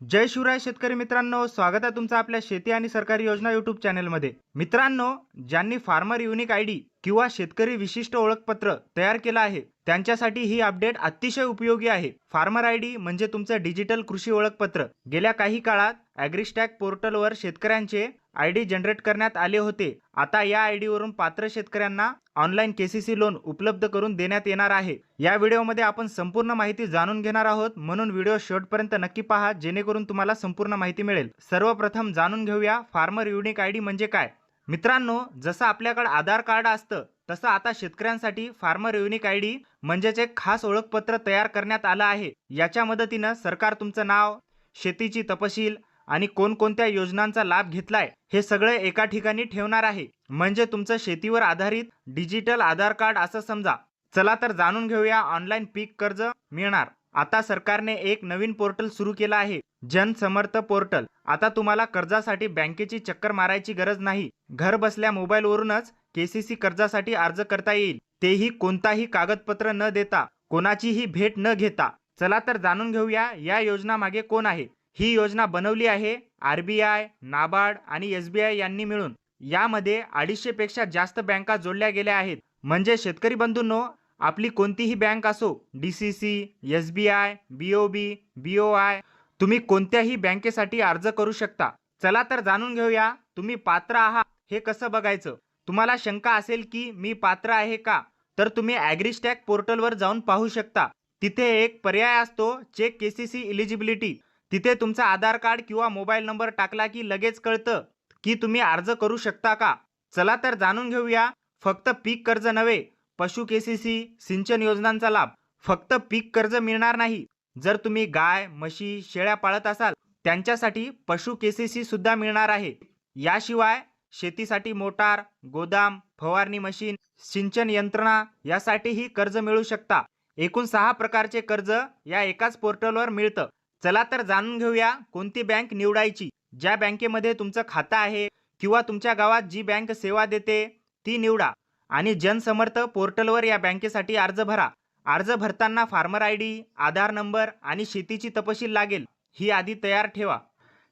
जय शिवराय शेतकरी मित्रांनो स्वागत आहे तुमचं आपल्या शेती आणि सरकारी योजना युट्यूब चॅनेलमध्ये मित्रांनो ज्यांनी फार्मर युनिक आय डी किंवा शेतकरी विशिष्ट ओळखपत्र तयार केलं आहे त्यांच्यासाठी ही अपडेट अतिशय उपयोगी आहे. फार्मर आय डी म्हणजे तुमचं डिजिटल कृषी ओळखपत्र. गेल्या काही काळात ॲग्रिस्टॅक पोर्टलवर शेतकऱ्यांचे आय डी जनरेट करण्यात आले होते. आता या आय वरून पात्र शेतकऱ्यांना ऑनलाईन केसीसी लोन उपलब्ध करून देण्यात येणार आहे. या व्हिडिओमध्ये आपण संपूर्ण माहिती जाणून घेणार आहोत. म्हणून व्हिडिओ शेवटपर्यंत नक्की पहा जेणेकरून तुम्हाला संपूर्ण माहिती मिळेल. सर्वप्रथम जाणून घेऊया फार्मर युनिक आय डी म्हणजे काय? मित्रांनो जसं आपल्याकडे आधार कार्ड असतं तसं आता शेतकऱ्यांसाठी फार्मर युनिक आय डी म्हणजेच एक खास ओळखपत्र तयार करण्यात आलं आहे. याच्या मदतीनं सरकार तुमचं नाव शेतीची तपशील आणि कोणकोणत्या योजनांचा लाभ घेतलाय हे सगळं एका ठिकाणी ठेवणार आहे. म्हणजे तुमचं शेतीवर आधारित डिजिटल आधार कार्ड असं समजा. चला तर जाणून घेऊया ऑनलाईन पीक कर्ज मिळणार. आता सरकारने एक नवीन पोर्टल सुरू केलं आहे. जन समर्थ पोर्टल. आता तुम्हाला कर्जासाठी बँकेची चक्कर मारायची गरज नाही. घर बसल्या मोबाईलवरूनच केसीसी कर्जासाठी अर्ज करता येईल. तेही कोणताही कागदपत्र न देता. कोणाचीही भेट न घेता. चला तर जाणून घेऊया या योजना मागे कोण आहे. ही योजना बनवली आहे आरबीआय नाबार्ड आणि एस बी आय यांनी मिळून. यामध्ये अडीचशेपेक्षा जास्त बँका जोडल्या गेल्या आहेत. म्हणजे शेतकरी बंधूंनो आपली कोणतीही बँक असो D C C S B I B O B B O I तुम्ही कोणत्याही बँकेसाठी अर्ज करू शकता. चला तर जाणून घेऊया तुम्ही पात्र आहात हे कसं बघायचं? तुम्हाला शंका असेल की मी पात्र आहे का तर तुम्ही ॲग्रिस्टॅक पोर्टलवर जाऊन पाहू शकता. तिथे एक पर्याय असतो check K C C eligibility तिथे तुमचा आधार कार्ड किंवा मोबाईल नंबर टाकला की लगेच कळतं की तुम्ही अर्ज करू शकता का? चला तर जाणून घेऊया. फक्त पीक कर्ज नव्हे पशु केसीसी सिंचन योजनांचा लाभ. फक्त पीक कर्ज मिळणार नाही. जर तुम्ही गाय म्हशी शेळ्या पाळत असाल त्यांच्यासाठी पशु केसीसी सुद्धा मिळणार आहे. याशिवाय शेतीसाठी मोटार गोदाम फवारणी मशीन सिंचन यंत्रणा यासाठीही कर्ज मिळू शकता. एकूण सहा प्रकारचे कर्ज या एकाच पोर्टलवर मिळतं. चला तर जाणून घेऊया कोणती बँक निवडायची. ज्या बँकेमध्ये तुमचं खातं आहे किंवा तुमच्या गावात जी बँक सेवा देते ती निवडा आणि जनसमर्थ पोर्टलवर या बँकेसाठी अर्ज भरा. अर्ज भरताना farmer I D Aadhaar number आणि शेतीची तपशील लागेल ही आधी तयार ठेवा.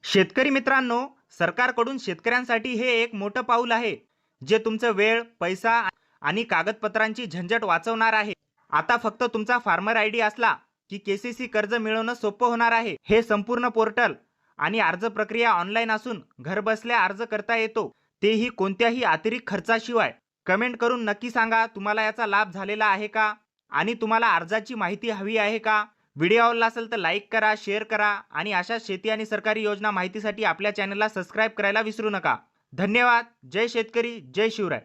शेतकरी मित्रांनो सरकारकडून शेतकऱ्यांसाठी हे एक मोठं पाऊल आहे जे तुमचं वेळ पैसा आणि कागदपत्रांची झंझट वाचवणार आहे. आता फक्त तुमचा फार्मर आय डी असला की केसीसी कर्ज मिळवणं सोपं होणार आहे. हे संपूर्ण पोर्टल आणि अर्ज प्रक्रिया ऑनलाईन असून घरबसल्या अर्ज करता येतो. तेही कोणत्याही अतिरिक्त खर्चाशिवाय. कमेंट करून नक्की सांगा तुम्हाला याचा लाभ झालेला आहे का? आणि तुम्हाला अर्जाची माहिती हवी आहे का? व्हिडिओ आवडला असेल तर लाईक करा शेअर करा आणि अशा शेती आणि सरकारी योजना माहितीसाठी आपल्या चॅनलला सबस्क्राईब करायला विसरू नका. धन्यवाद. जय शेतकरी जय शिवराय.